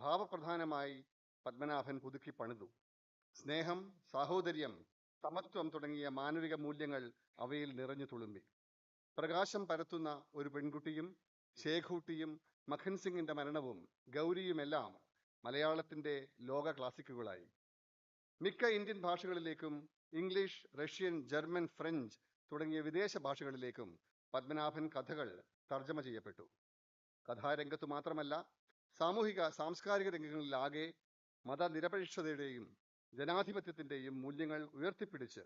ഭാവപ്രധാനമായി പത്മനാഭൻ പുതുക്കി പണിതു. സ്നേഹം സാഹോദര്യം സമത്വം തുടങ്ങിയ മാനവിക മൂല്യങ്ങൾ അവയിൽ നിറഞ്ഞു തുളുമ്പി. പ്രകാശം പരത്തുന്ന ഒരു പെൺകുട്ടിയും ശേഖൂട്ടിയും മഖൻ സിംഗിന്റെ മരണവും ഗൗരിയുമെല്ലാം മലയാളത്തിന്റെ ലോക ക്ലാസിക്കുകളായി. മിക്ക ഇന്ത്യൻ ഭാഷകളിലേക്കും ഇംഗ്ലീഷ് റഷ്യൻ ജർമ്മൻ ഫ്രഞ്ച് തുടങ്ങിയ വിദേശ ഭാഷകളിലേക്കും പത്മനാഭൻ കഥകൾ തർജമ ചെയ്യപ്പെട്ടു. കഥാരംഗത്തു മാത്രമല്ല സാമൂഹിക സാംസ്കാരിക രംഗങ്ങളിലാകെ മതനിരപേക്ഷതയുടെയും ജനാധിപത്യത്തിന്റെയും മൂല്യങ്ങൾ ഉയർത്തിപ്പിടിച്ച്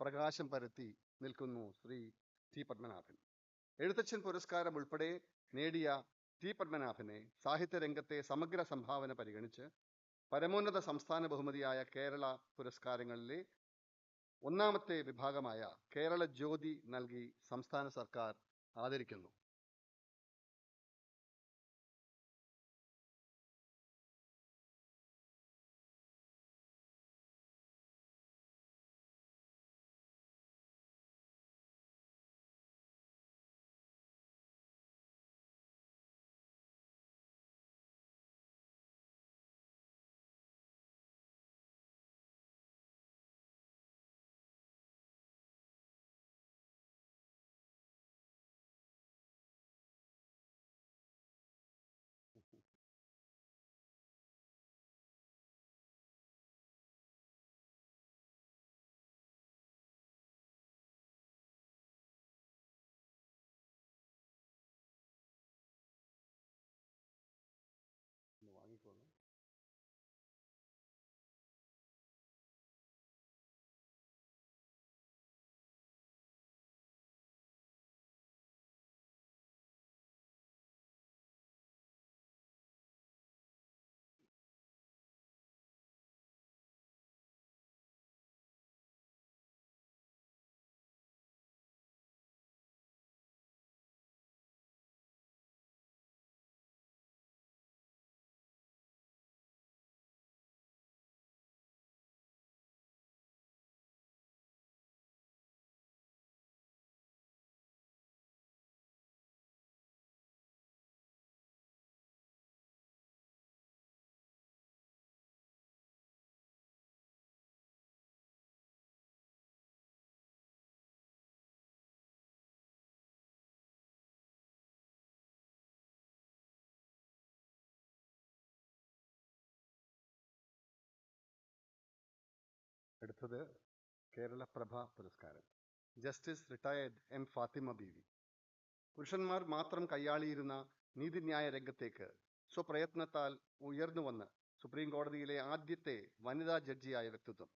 പ്രകാശം പരത്തി നിൽക്കുന്നു ശ്രീ ടി. പത്മനാഭൻ. എഴുത്തച്ഛൻ പുരസ്കാരം ഉൾപ്പെടെ നേടിയ ടി. പത്മനാഭനെ സാഹിത്യരംഗത്തെ സമഗ്ര സംഭാവന പരിഗണിച്ച് പരമോന്നത സംസ്ഥാന ബഹുമതിയായ കേരള പുരസ്കാരങ്ങളിലെ ഒന്നാമത്തെ വിഭാഗമായ കേരള ജ്യോതി നൽകി സംസ്ഥാന സർക്കാർ ആദരിക്കുന്നു. അടുത്തത് കേരളപ്രഭ പുരസ്കാരം. Justice retired M Fathima Beevi. പുരുഷന്മാർ മാത്രം കൈയാളിയിരുന്ന നീതിന്യായ രംഗത്തേക്ക് സ്വപ്രയത്നത്താൽ ഉയർന്നു വന്ന് സുപ്രീം കോടതിയിലെ ആദ്യത്തെ വനിതാ ജഡ്ജിയായ വ്യക്തിത്വം.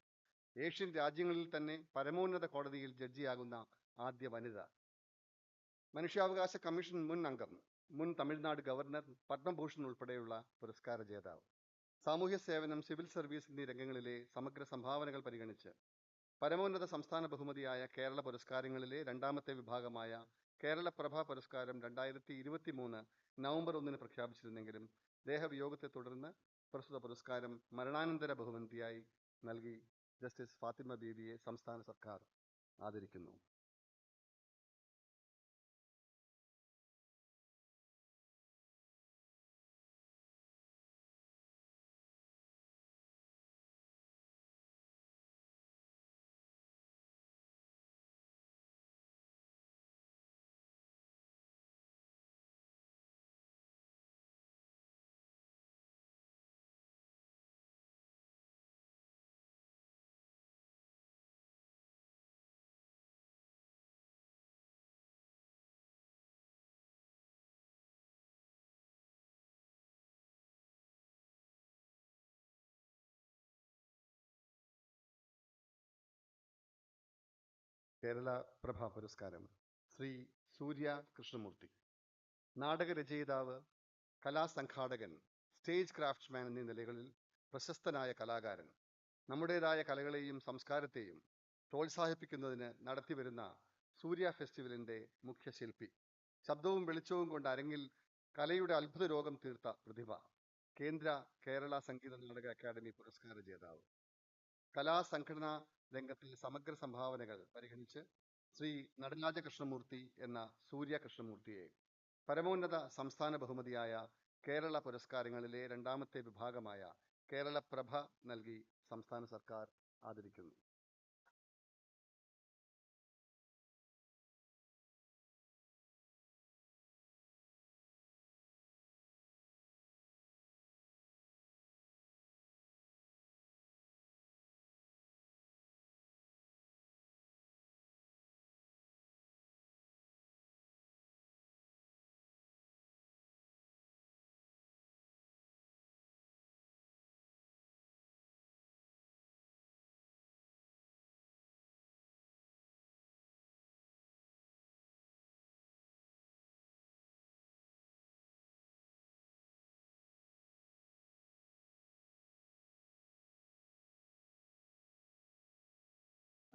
ഏഷ്യൻ രാജ്യങ്ങളിൽ തന്നെ പരമോന്നത കോടതിയിൽ ജഡ്ജിയാകുന്ന ആദ്യ വനിത. മനുഷ്യാവകാശ കമ്മീഷൻ മുൻ അംഗം മുൻ തമിഴ്നാട് ഗവർണർ പത്മഭൂഷൺ ഉൾപ്പെടെയുള്ള പുരസ്കാര ജേതാവ്. സാമൂഹ്യ സേവനം സിവിൽ സർവീസ് എന്നീ രംഗങ്ങളിലെ സമഗ്ര സംഭാവനകൾ പരിഗണിച്ച് പരമോന്നത സംസ്ഥാന ബഹുമതിയായ കേരള പുരസ്കാരങ്ങളിലെ രണ്ടാമത്തെ വിഭാഗമായ കേരള കേരളപ്രഭ പുരസ്കാരം രണ്ടായിരത്തി ഇരുപത്തി മൂന്ന് നവംബർ ഒന്നിന് പ്രഖ്യാപിച്ചിരുന്നെങ്കിലും ദേഹവിയോഗത്തെ തുടർന്ന് പ്രസ്തുത പുരസ്കാരം മരണാനന്തര ബഹുമതിയായി നൽകി ജസ്റ്റിസ് ഫാത്തിമ ബീവിയെ സംസ്ഥാന സർക്കാർ ആദരിക്കുന്നു. കേരള പ്രഭ പുരസ്കാരം ശ്രീ സൂര്യ കൃഷ്ണമൂർത്തി. നാടകരചയിതാവ് കലാസംഘാടകൻ സ്റ്റേജ് ക്രാഫ്റ്റ്സ്മാൻ എന്നീ നിലകളിൽ പ്രശസ്തനായ കലാകാരൻ. നമ്മുടേതായ കലകളെയും സംസ്കാരത്തെയും പ്രോത്സാഹിപ്പിക്കുന്നതിന് നടത്തിവരുന്ന സൂര്യ ഫെസ്റ്റിവലിന്റെ മുഖ്യ ശില്പി ശബ്ദവും വെളിച്ചവും കൊണ്ട് അരങ്ങിൽ കലയുടെ അത്ഭുത രോഗം തീർത്ത പ്രതിഭ. കേന്ദ്ര കേരള സംഗീത നാടക അക്കാദമി പുരസ്കാര ജേതാവ്. കലാസംഘടനാ രംഗത്തിൽ സമഗ്ര സംഭാവനകൾ പരിഗണിച്ച് ശ്രീ നടരാജ കൃഷ്ണമൂർത്തി എന്ന സൂര്യ കൃഷ്ണമൂർത്തിയെ പരമോന്നത സംസ്ഥാന ബഹുമതിയായ കേരള പുരസ്കാരങ്ങളിലെ രണ്ടാമത്തെ വിഭാഗമായ കേരള പ്രഭ നൽകി സംസ്ഥാന സർക്കാർ ആദരിക്കുന്നു.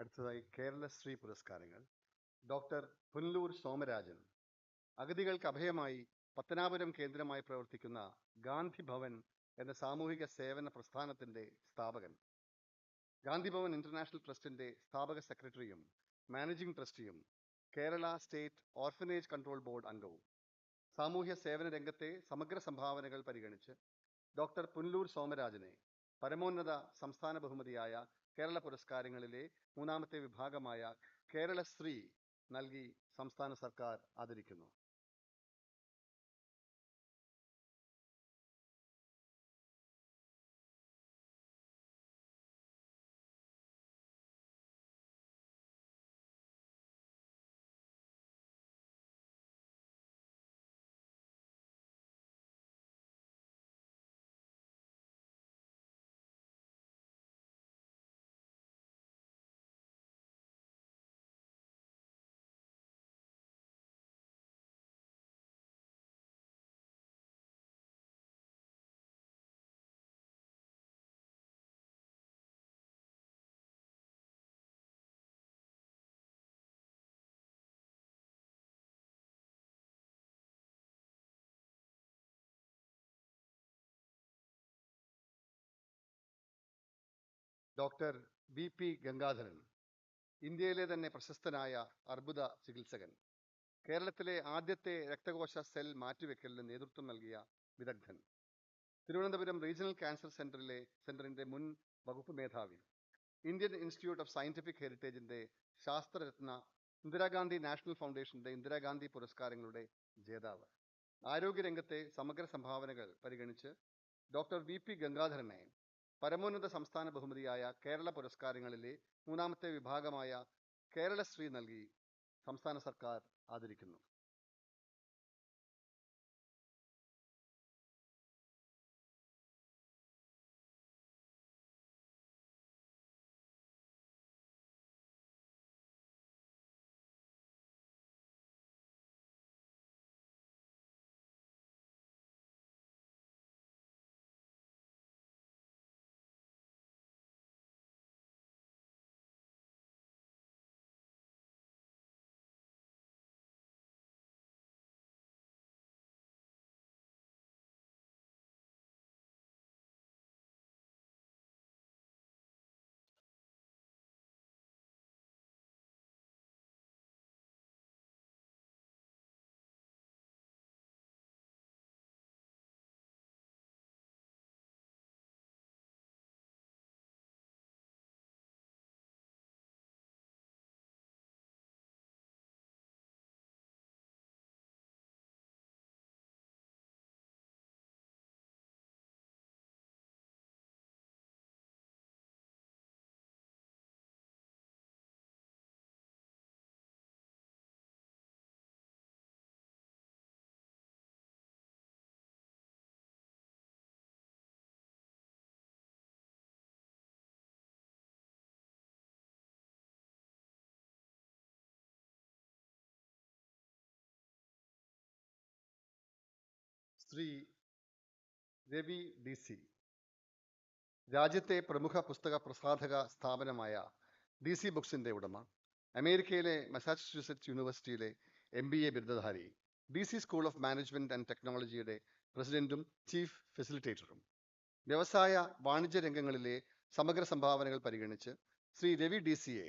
അടുത്തതായി കേരളശ്രീ പുരസ്കാരങ്ങൾ. ഡോക്ടർ പുനലൂർ സോമരാജൻ. അഗതികൾക്ക് അഭയമായി പത്തനാപുരം കേന്ദ്രമായി പ്രവർത്തിക്കുന്ന ഗാന്ധി ഭവൻ എന്ന സാമൂഹിക സേവന പ്രസ്ഥാനത്തിന്റെ സ്ഥാപകൻ. ഗാന്ധി ഭവൻ ഇന്റർനാഷണൽ ട്രസ്റ്റിന്റെ സ്ഥാപക സെക്രട്ടറിയും managing ട്രസ്റ്റിയും Kerala state orphanage control board അംഗവും. സാമൂഹ്യ സേവന രംഗത്തെ സമഗ്ര സംഭാവനകൾ പരിഗണിച്ച് ഡോക്ടർ പുനലൂർ സോമരാജനെ പരമോന്നത സംസ്ഥാന ബഹുമതിയായ കേരള പുരസ്കാരങ്ങളിലെ മൂന്നാമത്തെ വിഭാഗമായ കേരള കേരളശ്രീ നൽകി സംസ്ഥാന സർക്കാർ ആദരിക്കുന്നു. ഡോക്ടർ ബി പി ഗംഗാധരൻ ഇന്ത്യയിലെ തന്നെ പ്രശസ്തനായ അർബുദ ചികിത്സകൻ. കേരളത്തിലെ ആദ്യത്തെ രക്തകോശ സെൽ മാറ്റിവെക്കലിന് നേതൃത്വം നൽകിയ വിദഗ്ധൻ. തിരുവനന്തപുരം റീജിയണൽ ക്യാൻസർ സെന്ററിലെ സെന്ററിന്റെ മുൻ വകുപ്പ് മേധാവി. ഇന്ത്യൻ ഇൻസ്റ്റിറ്റ്യൂട്ട് ഓഫ് സയന്റിഫിക് ഹെറിറ്റേജിന്റെ ശാസ്ത്രരത്ന ഇന്ദിരാഗാന്ധി നാഷണൽ ഫൗണ്ടേഷന്റെ ഇന്ദിരാഗാന്ധി പുരസ്കാരങ്ങളുടെ ജേതാവ്. ആരോഗ്യരംഗത്തെ സമഗ്ര സംഭാവനകൾ പരിഗണിച്ച് ഡോക്ടർ വി പി ഗംഗാധരനെ പരമോന്നത സംസ്ഥാന ബഹുമതിയായ കേരള പുരസ്കാരങ്ങളിലെ മൂന്നാമത്തെ വിഭാഗമായ കേരളശ്രീ നൽകി സംസ്ഥാന സർക്കാർ ആദരിക്കുന്നു. Sri Ravi D C. രാജ്യത്തെ പ്രമുഖ പുസ്തക പ്രസാധക സ്ഥാപനമായ ഡി സി ബുക്സിന്റെ ഉടമ അമേരിക്കയിലെ മസാച്യുസെറ്റ്സ് യൂണിവേഴ്സിറ്റിയിലെ M B A ബിരുദധാരി D C school of management and ടെക്നോളജിയുടെ പ്രസിഡന്റും ചീഫ് ഫെസിലിറ്റേറ്ററും. വ്യവസായ വാണിജ്യ രംഗങ്ങളിലെ സമഗ്ര സംഭാവനകൾ പരിഗണിച്ച് ശ്രീ രവി ഡി സിയെ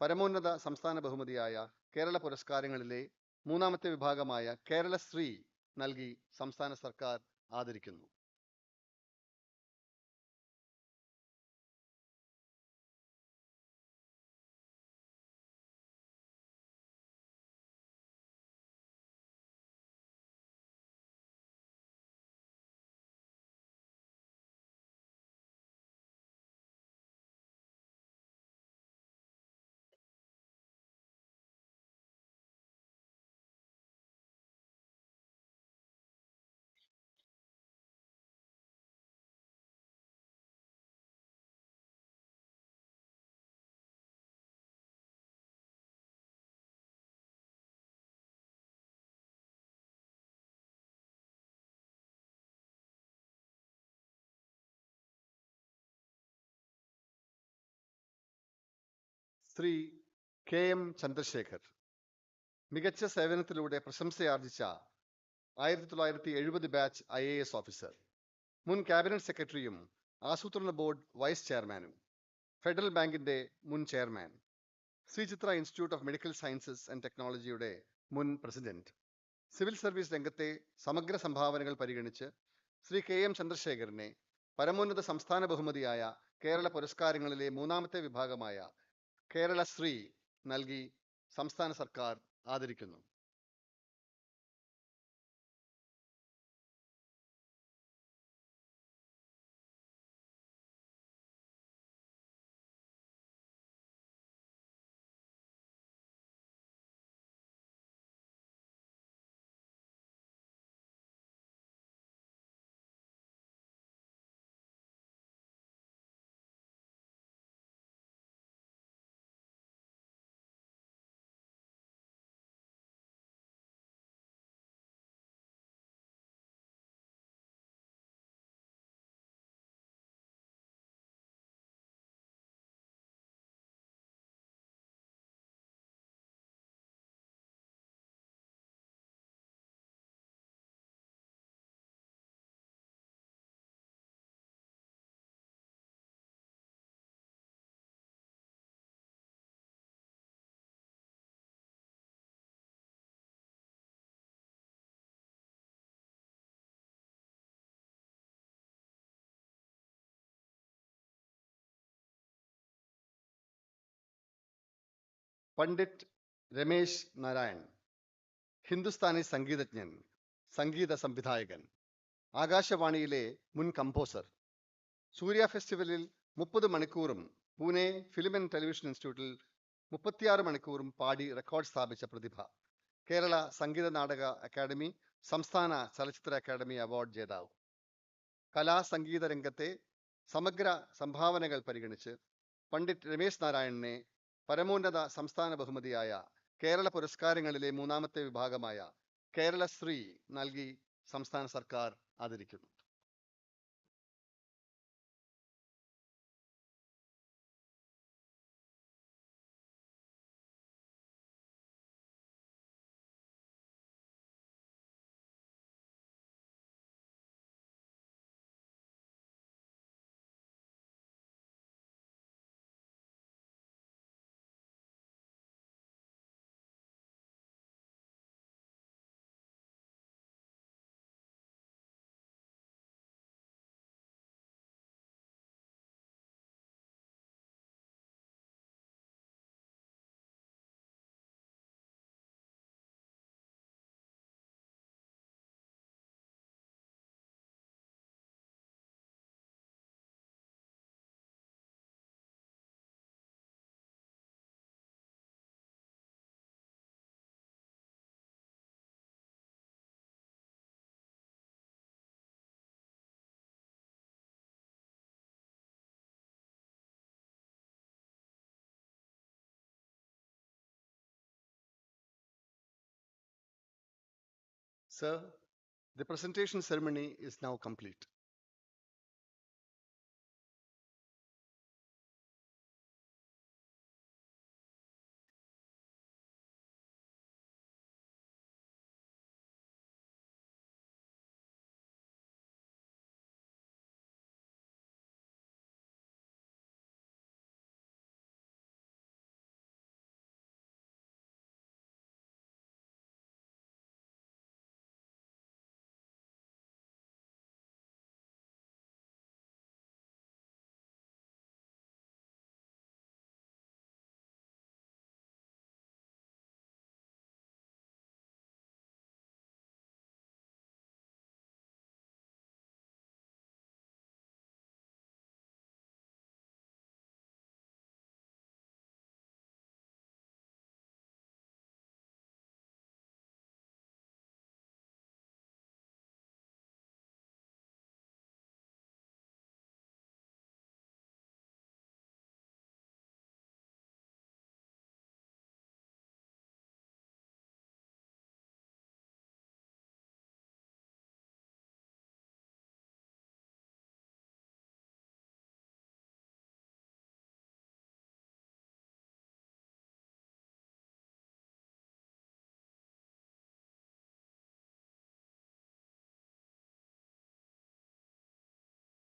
പരമോന്നത സംസ്ഥാന ബഹുമതിയായ കേരള പുരസ്കാരങ്ങളിലെ മൂന്നാമത്തെ വിഭാഗമായ കേരളശ്രീ നൽകി സംസ്ഥാന സർക്കാർ ആദരിക്കുന്നു ശ്രീ കെ എം ചന്ദ്രശേഖർ. മികച്ച സേവനത്തിലൂടെ പ്രശംസയാർജിച്ച ആയിരത്തി തൊള്ളായിരത്തി എഴുപത് batch I A S officer മുൻ ക്യാബിനറ്റ് സെക്രട്ടറിയും ആസൂത്രണ ബോർഡ് വൈസ് ചെയർമാനും ഫെഡറൽ ബാങ്കിന്റെ മുൻ chairman Sri Chitra institute of medical sciences and ടെക്നോളജിയുടെ മുൻ പ്രസിഡന്റ് സിവിൽ സർവീസ് രംഗത്തെ സമഗ്ര സംഭാവനകൾ പരിഗണിച്ച് ശ്രീ കെ എം ചന്ദ്രശേഖരനെ പരമോന്നത സംസ്ഥാന ബഹുമതിയായ കേരള പുരസ്കാരങ്ങളിലെ മൂന്നാമത്തെ വിഭാഗമായ കേരള ശ്രീ നൽകി സംസ്ഥാന സർക്കാർ ആദരിക്കുന്നു. പണ്ഡിറ്റ് രമേശ് നാരായൺ ഹിന്ദുസ്ഥാനി സംഗീതജ്ഞൻ സംഗീത സംവിധായകൻ ആകാശവാണിയിലെ മുൻ കമ്പോസർ. സൂര്യ ഫെസ്റ്റിവലിൽ മുപ്പത് മണിക്കൂറും പൂനെ ഫിലിം ആൻഡ് ടെലിവിഷൻ ഇൻസ്റ്റിറ്റ്യൂട്ടിൽ മുപ്പത്തിയാറ് മണിക്കൂറും പാടി റെക്കോർഡ് സ്ഥാപിച്ച പ്രതിഭ. കേരള സംഗീത നാടക അക്കാദമി സംസ്ഥാന ചലച്ചിത്ര അക്കാദമി അവാർഡ് ജേതാവ്. കലാ സംഗീത രംഗത്തെ സമഗ്ര സംഭാവനകൾ പരിഗണിച്ച് പണ്ഡിറ്റ് രമേശ് നാരായണനെ പരമോന്നത സംസ്ഥാന ബഹുമതിയായ കേരള പുരസ്കാരങ്ങളിലെ മൂന്നാമത്തെ വിഭാഗമായ കേരള ശ്രീ നൽകി സംസ്ഥാന സർക്കാർ ആദരിക്കുന്നു. Sir, the presentation ceremony is now complete.